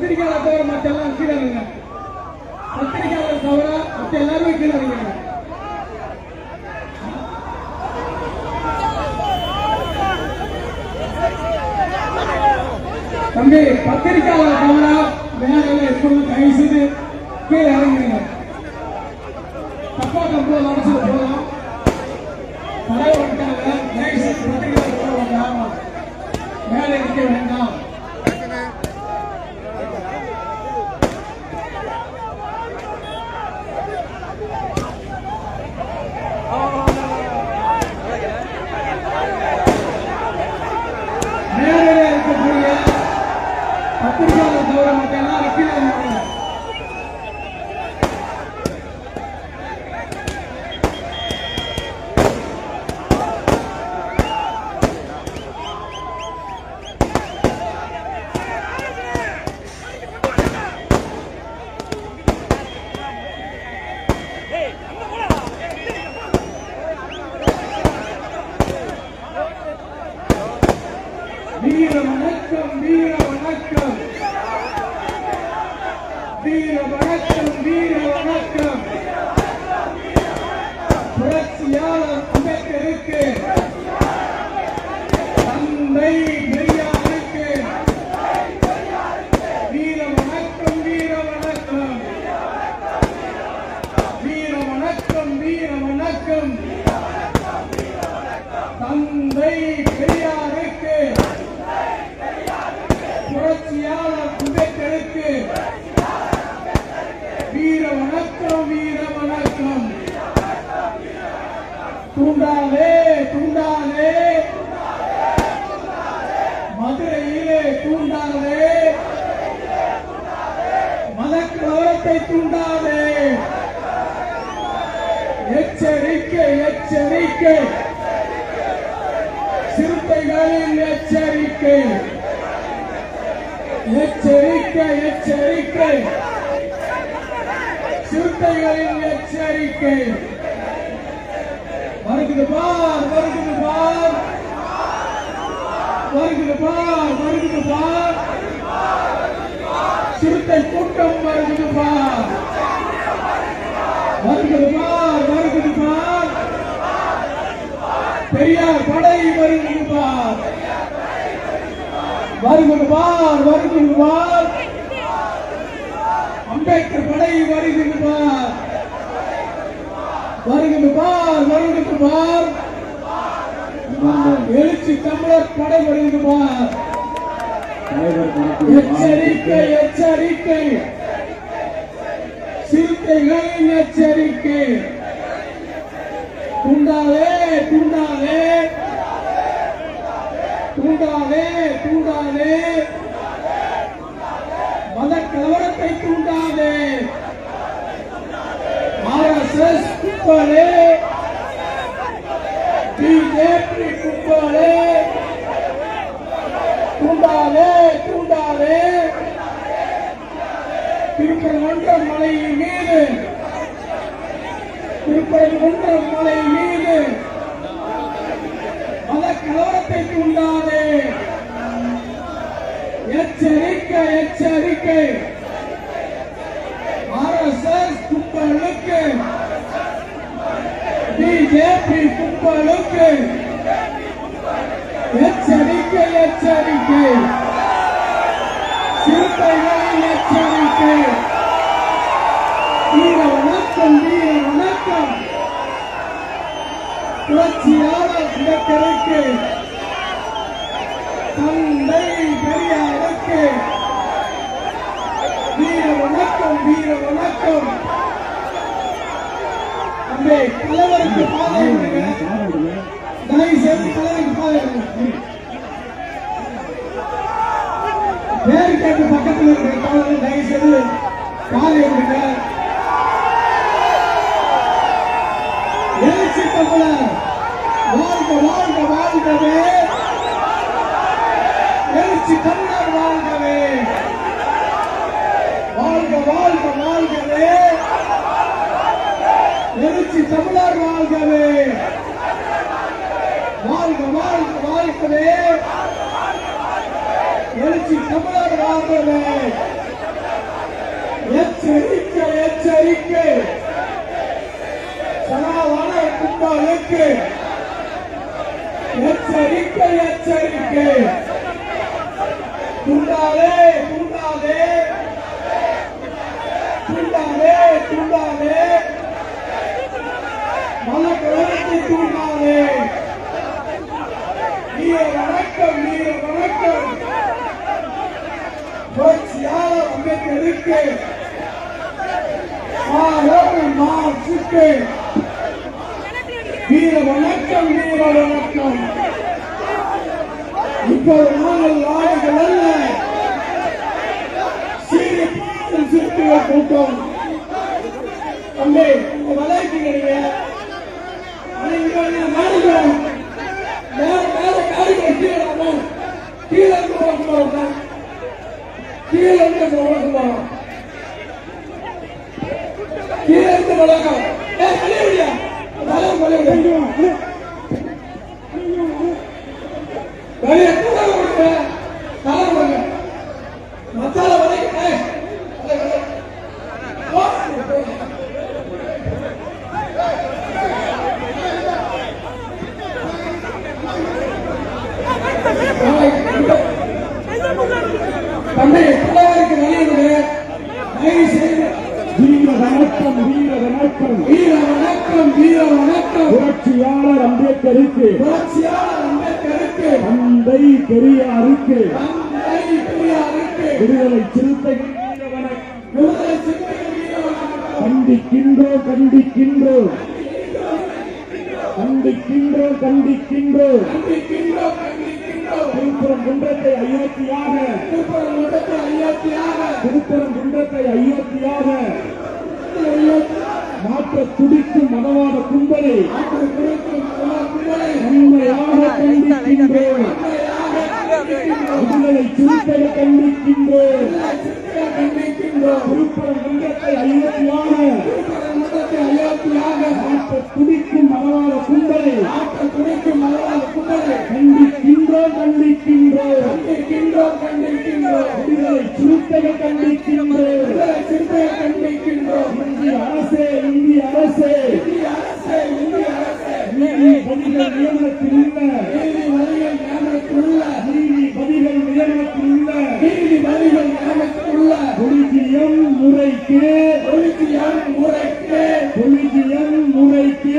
பத்திரிகையாளர் தவிர மற்ற எல்லாம் கீழே இருங்க. பத்திரிகையாளர் தவிர மற்ற எல்லாருமே கீழே இருங்க. தம்பி பத்திரிகையாளர் தவிர மேல இருக்கணும் தயவு செய்து கீழே இறங்குங்க. தப்பா தப்பு நடச்சது போதும் தலைவர் வந்துட்டாங்க தயவு செய்து பத்திரிகையாளர் தவிர இருக்க வேண்டாம் மேலே இருக்கக்கூடிய பத்திரிகையாளர் தவிர மற்ற எல்லாரும் கீழே இருக்காங்க வீர வணக்கம் வீர வணக்கம் வீர வணக்கம் வீர வணக்கம் புரட்சியாளர் அம்பேத்கருக்கு தந்தை பெரியாருக்கு வீர வணக்கம் வீர வணக்கம் வீர வணக்கம் வீர வணக்கம் தந்தை பெரியாருக்கு புரட்சியாளர் அம்பேத்கருக்கு வீர வணக்கம் வீர வணக்கம் தூண்டாலே தூண்டாலே மதுரையிலே தூண்டாலே மதக்கலவரத்தை தூண்டாதே எச்சரிக்கை எச்சரிக்கை. சிறுத்தைகளின் எச்சரிக்கை. எச்சரிக்கை எச்சரிக்கை. சிறுத்தைகளின் எச்சரிக்கை. வருகுது பார் வருகுது பார். வருகுது பார் வருகுது பார். சிறுத்தை கூட்டம் வருகுது பார். வருகுது பார் வருகுது பார் பெரியார் படை வருகின்றார் வருகின்றார் வருகின்றார். அம்பேத்கர் படை வருகின்றார். வருகின்றார் வருகின்றார். எழுச்சி தமிழர் படை வருகின்றார். எச்சரிக்கை எச்சரிக்கை. சிறுத்தைகளின் எச்சரிக்கை. தூண்டாதே தூண்டாதே. தூண்டாதே தூண்டாதே. மத கலவரத்தை தூண்டாதே. ஆர்எஸ்எஸ் குப்பலே. பிஜேபி பிஜேபி கும்பலே தூண்டாதே தூண்டாதே. திருப்பரங்குன்றம் மலையின் மீது. திருப்பரங்குன்றம் மலை மீது மத கலவரத்தை தூண்டாதே எச்சரிக்கை எச்சரிக்கை ஆர்எஸ்எஸ் கும்பலுக்கு பிஜேபி கும்பலுக்கு எச்சரிக்கை எச்சரிக்கை சிறுத்தைகளின் எச்சரிக்கை வீர வணக்கம் வீர வணக்கம் புரட்சியாளர் தினக்கருக்கு தந்தை பெரியாருக்கு வீர வணக்கம் வீர வணக்கம் அங்கே கலவருக்கு பாதை தயவு செய்து கலவருக்கு பாதை விடுங்க பேரிக்கேட்டு பக்கத்தில் இருக்கிற கலவரை தயவு செய்து பாதை விடுங்க எழுச்சி தமிழர் வாழ்க வாழ்க வாழ்கவே. எழுச்சி தமிழர் வாழ்கவே. வாழ்க வாழ்க வாழ்கவே. எழுச்சி தமிழர் வாழ்கவே. வாழ்க வாழ்க வாழ்கவே. எழுச்சி தமிழக வாழ்கவே எச்சரிக்கை எச்சரிக்கை. சனாவான கும்பலுக்கு எச்சரிக்கை எச்சரிக்கை. துண்டாதே துண்டாதே. துண்டாதே துண்டாதே. மலக்கலத்தை தூண்டாதே வீர வணக்கம் வீர வணக்கம் புரட்சியாளர் அம்பேத்கருக்கு வீர வணக்கம் வீர வணக்கம் இப்போது நாங்கள் அல்ல சீரிய சிறுத்தைகள் கூட்டம் தம்பி நீங்க நாடுகள் மேல மேல காடுகள் கீழே வரணும். கீழே இருந்து வரணும் கீழே இருந்து வரணும் கீழே கழிவுடியா வளரும் கழிவுடியா வெளியே கூட கொடுங்க தலை கொடுங்க மசாலா வரைக்கும் ஏய் வலை, வலை. போ. தம்பி தலைவருக்கு வெளியிடுங்க தயவு செய்து வீர வணக்கம் வீர வணக்கம் வீர வணக்கம் வீர வணக்கம் புரட்சியாளர் அம்பேத்கருக்கு. தந்தை பெரியாருக்கு. விடுதலை வணக்கம் கண்டிக்கின்றோம் கண்டிக்கின்றோம். கண்டிக்கின்றோம் கண்டிக்கின்றோம். திருப்புறம் குன்றத்தை அயோத்தியாக. திருப்பரங்குன்றத்தை அயோத்தியாக. திருப்புறம் குன்றத்தை அயோத்தியாக. மாற்ற துடிக்கும் மதவாத கும்பலை உண்மையாக கண்டிக்கின்றோம். விடுதலை சிறுத்தைகள் கண்டிக்கின்றோம். திருப்புறம் குன்றத்தை அயோத்தியாக மாற்ற துடிக்கும் மதவாத கும்பலை கும்பலை கண்டிக்கின்றோம் கண்டிக்கின்றோம். கண்டிக்கின்றோம் கண்டிக்கின்றோம். விடுதலை சிறுத்தைகள் கண்டிக்கின்றோம். நீதிபதிகள் நியமனத்தில் உள்ள நீதிபதிகள் நியமனத்துள்ள நீதிபதிகள் நியமனத்தில் உள்ள நீதிபதிகள் நியமனத்துள்ள முறைக்கு முறைக்கு முறைக்கு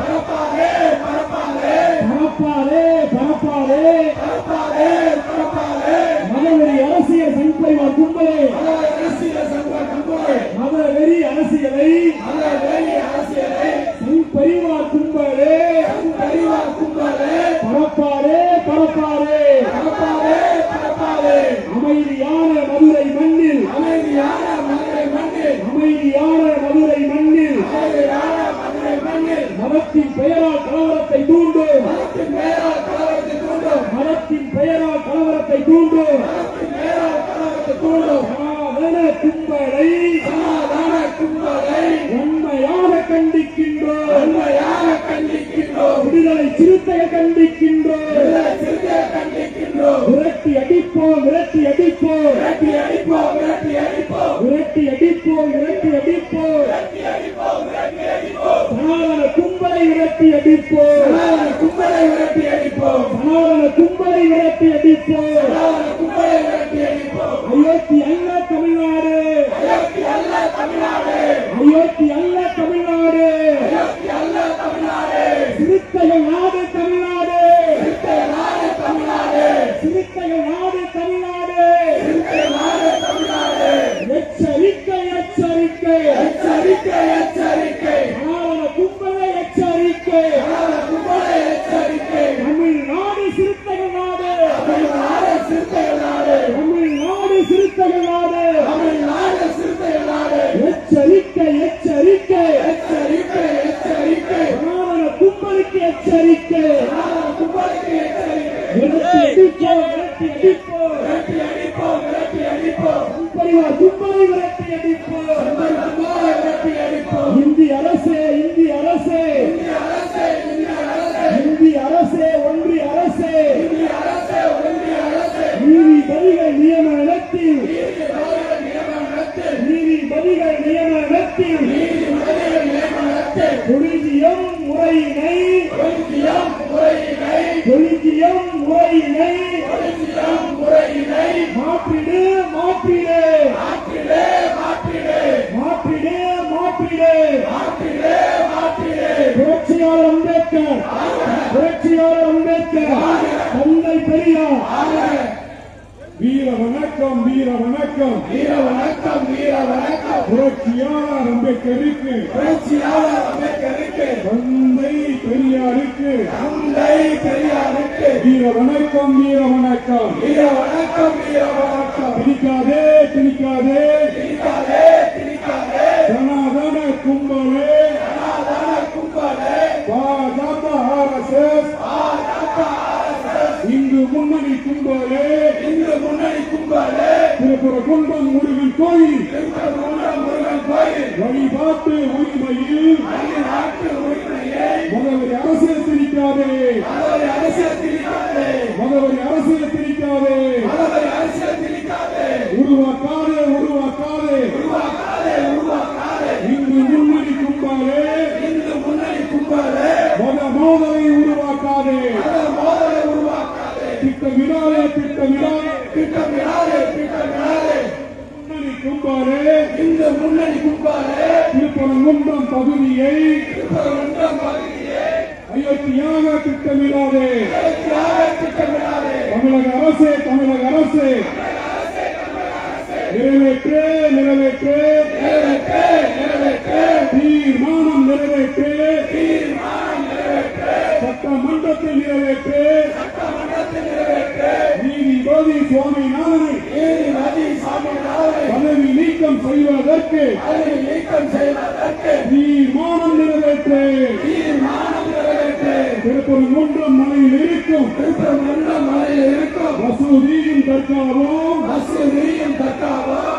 மறப்பாரே மறப்பாரே மறப்பாரே. கண்டிக்கின்றோம் உண்மையாக கண்டிக்கின்றோம். விடுதலை சிறுத்தையை கண்டிக்கின்றோம் சிறுத்தையை கண்டிக்கின்றோம். விரட்டி அடிப்போம் விரட்டி அடிப்போம். விரட்டி அடிப்போம் விரட்டி அடிப்போம். விரட்டி அடிப்போம் விரட்டி அடிப்போம். சனாதன கும்பலை விரட்டி அடிப்போம். சனாதன கும்பலை விரட்டி அடிப்போம். சனாதன கும்பலை விரட்டி அடிப்போம். சனாதன கும்பலை விரட்டி அடிப்போம். அயோத்தி அல்ல தமிழ்நாடு. அயோத்தி அல்ல தமிழ்நாடு. வீர வணக்கம் வீர வணக்கம் வீர வணக்கம் திணிக்காதே திணிக்காதே. திணிக்காதே திணிக்காதே சனாதன கும்பலே. சனாதன கும்பலே பாஜக ஆர்எஸ்எஸ் இந்து முன்னணி கும்பலே இந்து முன்னணி கும்பலே. திருப்புற குண்டம் முருகன் கோயில். திருப்பரங்குன்றம் முருகன் கோயில் வழிபாட்டு உரிமையில். அந்நிய நாட்டு உரிமையை மதவரி அரசியல் திணிக்காதே. மதவரை அரசியல் திணிக்காதே மதவரி அரசியல் திணிக்காதே மதவரை அரசியல் திணிக்காதே உருவாக்காதே உருவாக்காதே உருவாக்காதே உருவாக்காதே இந்து முன்னணி கும்பலே இந்து முன்னணி கும்பலே மத மோதலை உருவாக்காதே. மத மோதலை உருவாக்காதே திட்டமிடாதே திட்டமிடாதே. திட்டமிடாதே திட்டமிடாதே. முன்னணி கும்பலே. இந்து முன்னணி கும்பலே. திருப்பரங்குன்றம் பகுதியை. திருப்பரங்குன்றம் பகுதியை. அயோத்தியாக திட்டமிடாதே. திட்டமிடாதே. தமிழக அரசே தமிழக அரசே. நிறைவேற்று நிறைவேற்று. நிறைவேற்று நிறைவேற்று. தீர்மானம் நிறைவேற்று. சட்டமன்றத்தில் நிறைவேற்று. நீதிபதி சுவாமிநாதனை பதவி நீக்கம் செய்வதற்கு. தீர்மானம் நிறைவேற்று. திருப்பூர் மூன்றாம் மலையில் இருக்கும். வசூதியும் தற்காவும். வசூதியும் தற்காவும்.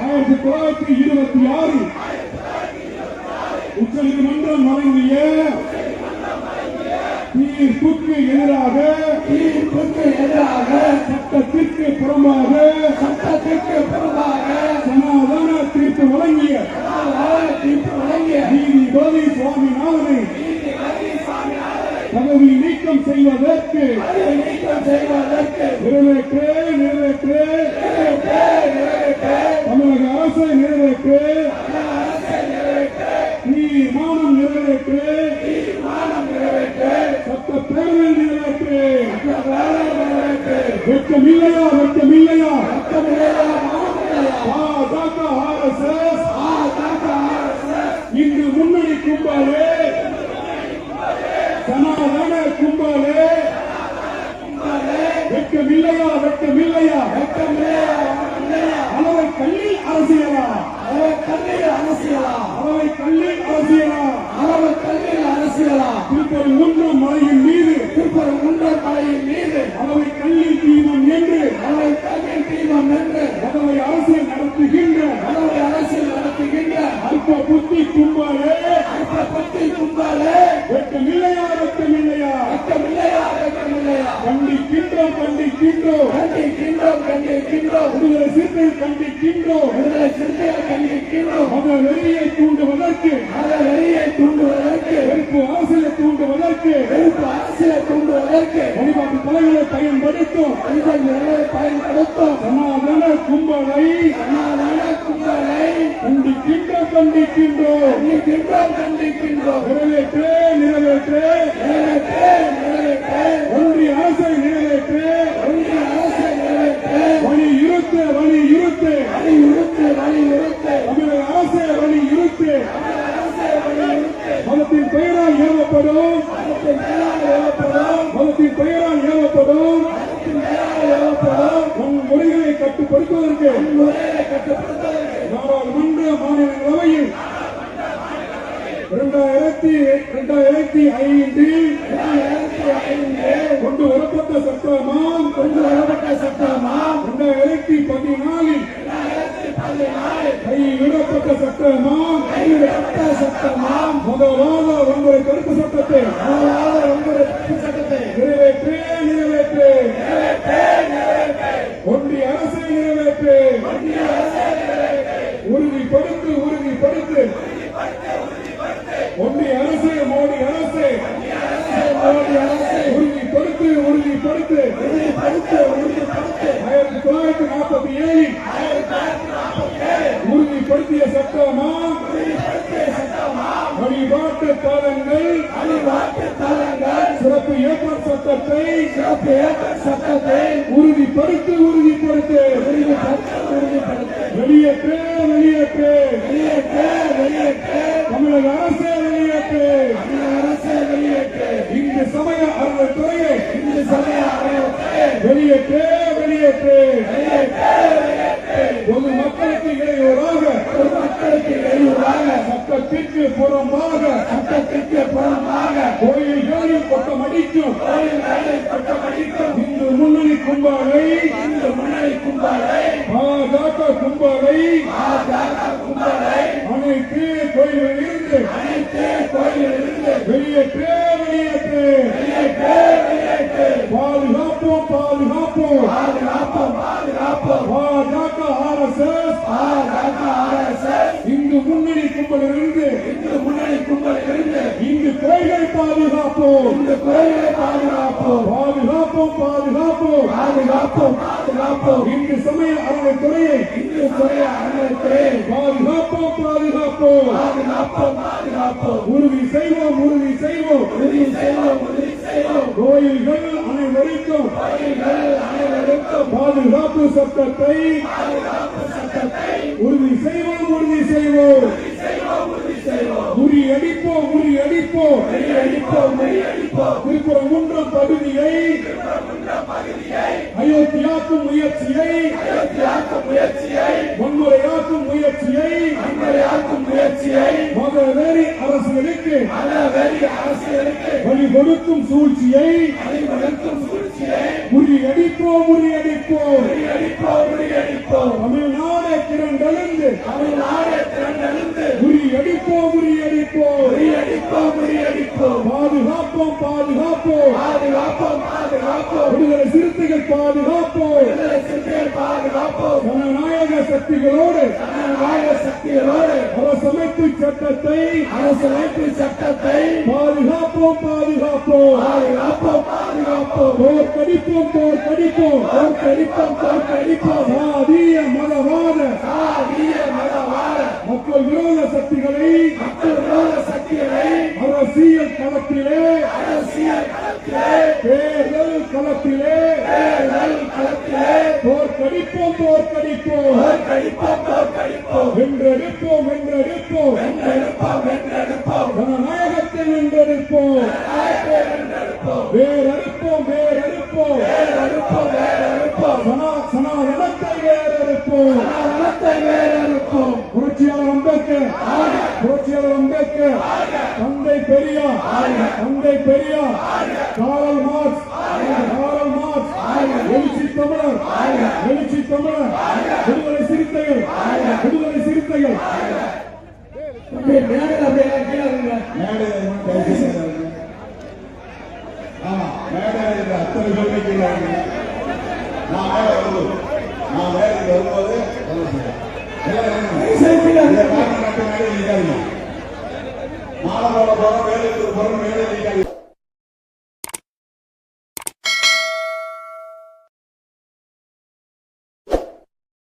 ஆயிரத்தி தொள்ளாயிரத்தி இருபத்தி ஆறு பதவி நீக்கம் செய்வதற்கு. நீக்கம் செய்வதற்கு. நிறைவேற்று நிறைவேற்று. தமிழக அரசை நிறைவேற்று. அரசை நிறைவேற்று, தீர்மானம் நிறைவேற்று. சட்டப்பேரவை நிறைவேற்று. வெட்கமில்லையா வெட்கமில்லையா? சட்டமில்லையா, மானமில்லையா? பாஜக ஆர்எஸ்எஸ் பாஜக அரசு, இன்று முன்னணி கும்பலே சனாதன கும்பலே வெட்கமில்லையா வெட்கமில்லையா இல்லையா மானமில்லையா? அளவை கல்லில் அரசியலா? அளவை கல்லில் அரசியலா? அளவை கல்லில் அரசியலா? அளவை கல்லில் அரசியலா? திருப்பதி ஒன்று மலையின் மீது திருப்பதி ஒன்று மலையின் மீது அளவை கல்லில் தீபம் என்று அளவு கல்லில் தீபம் என்று அளவை அரசியல் நடத்துகின்ற அளவு அரசியல் நடத்துகின்ற அல்ப புத்தி கும்பலே அற்ப பத்தி கும்பலே வெட்கமில்லையா வெட்கமில்லையா வெட்கமில்லையா வெட்கமில்லையா கண்டிக்கின்றோம் கண்டிக்கின்றோம் கண்டிக்கின்றோம் கண்டிக்கின்றோம் விடுதலை சிறுத்தை கண்டிக்கின்றோம். விடுதலை சிறுத்தைகளை கண்டிக்கின்றோம். மத வெறியை தூண்டுவதற்கு. மத வெறியை தூண்டுவதற்கு. வெறுப்பு அரசியலை தூண்டுவதற்கு. வெறுப்பு அரசியலை தூண்டுவதற்கு. வழிபாட்டு தலைகளை பயன்படுத்தும். பயன்படுத்தும். சனாதன கும்பலை சனாதன கும்பலை கண்டிக்கின்றோம் கண்டிக்கின்றோம். கண்டிக்கின்றோம் கண்டிக்கின்றோம். நிறைவேற்று. நிறைவேற்று நிறைவேற்று நிறைவேற்று ஒன்றிய அரசை நிறைவேற்று ஒன்றிய அரசை நிறைவேற்று வழி இருத்து வழி இருத்து வழி உறுத்து வழி உறுத்து தமிழக அரசை வழி இருத்து அரசை வழி உறுத்து மதத்தின் பெயரால் ஏவப்படும். மதத்தின் பெயரால் ஏவப்படும். உன் மொழிகளை கட்டுப்படுத்துவதற்கு. நாடாளுமன்ற மாநிலங்களவையில் இரண்டாயிரத்தி இரண்டாயிரத்தி ஐந்தில் கொண்டு வரப்பட்ட சட்டமாம். கொண்டு வரப்பட்ட சட்டமாம். இரண்டாயிரத்தி பதினாலில் இரண்டாயிரத்தி பதினாலு கைவிடப்பட்ட சட்டமாம் கைவிடப்பட்ட சட்டமாம் மதவாத வன்முறை தடுப்பு சட்டத்தை முதலாவது ஒன்பது சட்டத்தை நிறைவேற்று நிறைவேற்று நிறைவேற்று நிறைவேற்று ஒன்றிய அரசை நிறைவேற்று ஒன்றிய அரசை நிறைவேற்று உறுதிப்படுத்து உறுதிப்படுத்து ஒன்றிய அரசு மோடி அரசு மோடி அரசை உறுதிப்படுத்து உறுதிப்படுத்து உறுதிப்படுத்த உறுதிப்படுத்த ஆயிரத்தி தொள்ளாயிரத்தி நாற்பத்தி ஏழில் உறுதிப்படுத்திய சட்டமா வழிபாட்டு தலங்கள் வழிபாட்டு தலங்கள் சிறப்பு ஏற்பாடு சட்டத்தை சிறப்பு ஏற்ற சட்டத்தை உறுதிப்படுத்து உறுதிப்படுத்து உறுதிப்படுத்த உறுதிப்படுத்த வெளியேற்று வெளியேற்று வெளியேற்று வெளியேற்று தமிழக அரசே வெளியேற்று இந்த அரசை வெளியேற்று இந்து சமய அறநிலைத்துறையை இந்து சமய அறநிலையத்தை வெளியேற்று வெளியேற்று வெளியேற்று வெளியேற்று பொது மக்களுக்கு இடையூறாக ஒரு மக்களுக்கு இடையூறாக சட்டத்திற்கு புறம்பாக சட்டத்திற்கு புறம்பாக கோயில்களில் கொட்டமடிக்கும் கோயில்களை கொட்டமடிக்கும் இந்து முன்னணி கும்பலை இந்து முன்னணி கும்பலை பாஜக கும்பலை பாஜக கும்பலை அனைத்து கோயில்களிலிருந்து அனைத்து கோயிலிலிருந்து வெளியேற்று வெளியேற்று வெளியேற்று வெளியேற்று பாதுகாப்போம் பாதுகாப்போம் பாதுகாப்போம் பாஜக ஆர்எஸ்எஸ் பாஜக அரசர் இந்து முன்னணி கும்பலிலிருந்து இந்து முன்னணி கும்பலிலிருந்து இந்து கோயில்களை பாதுகாப்போம் இந்த கோயிலை பாதுகாப்போம் பாதுகாப்போம் பாதுகாப்போம் பாதுகாப்போம் பாதுகாப்போம் இந்து சமய அறநிலைத்துறையை இந்து துறைய அனைவருக்கே பாதுகாப்போம் பாதுகாப்போம் பாதுகாப்போம் பாதுகாப்போம் உறுதி செய்வோம் உறுதி செய்வோம். உறுதி செய்வோம் உறுதி செய்வோம். கோயில்கள் அனைவருக்கும் பாதுகாப்பு சட்டத்தை உறுதி செய்வோம் உறுதி செய்வோம். முறியடிப்போம் முறியடிப்போம். முறியடிப்போம் திருப்பரங்குன்றம் பகுதியை அயோத்தியாக்கும் முயற்சியை அயோத்தியாக்கும் முயற்சியை வன்முறையாக்கும் முயற்சியை முன்முறையாக்கும் முயற்சியை மதவெறி அரசுகளுக்கு மதவெறி அரசியலுக்கு வழி கொடுக்கும் சூழ்ச்சியை வழிவகுக்கும் சூழ்ச்சியை முறியடிப்போம் முறியடிப்போம் முறியடிப்போம் முறியடிப்போம் தமிழ்நாடு திரண்டெழுந்து. தமிழ்நாடு திரண்டெழுந்து. முறியடிப்போம் முறியடிப்போம். விடுதலை சிறுத்தைகள் பாதுகாப்போம். ஜனநாயக சக்திகளோடு. சக்திகளோடு. அரசமைப்பு சட்டத்தை அரசியலமைப்பு சட்டத்தை பாதுகாப்போம் பாதுகாப்போம். பாதுகாப்போம் பாதுகாப்போம். தோற்கடிப்போம் தோற்கடிப்போம் தோற்கடிப்போம் தோற்கடிப்போம் சாதிய மதவாத. சாதிய மக்கள் விரோத சக்திகளை விரோத சக்திகளை அரசியல் களத்திலே அரசியல் களத்திலே தேர்தல் களத்திலே தேர்தல் களத்திலே தோற்கடிப்போம் தோற்கடிப்போம். தோற்கடிப்போம் தோற்கடிப்போம். வென்றெடுப்போம் வென்றெடுப்போம். வென்றெடுப்போம் வென்றெடுப்போம். ஜனநாயகத்தை வென்றெடுப்போம். வேறறுப்போம் வேறறுப்போம். வேறறுப்போம் வேறறுப்போம். சனா சனாதனத்தை வேறறுப்போம். நலத்தை வேறறுப்போம். புரட்சியாளர் அம்பேத்கர். புரட்சியாளர் அம்பேத்கர். தந்தை பெரியார். தந்தை Periyar. Karl Marx. Karl Marx. எழுச்சி தமிழர். எழுச்சி தமிழர். விடுதலை சிறுத்தைகள். விடுதலை சிறுத்தைகள். மேடையில் அப்படியே கீழே. மேடையில். ஆமா, மேடையில் அத்தனை இறங்குங்க. நான் மேலே வரும்போது சொல்ல சொல்றேன். மாலை போறோம், வேலைக்கு போறோம், வேலை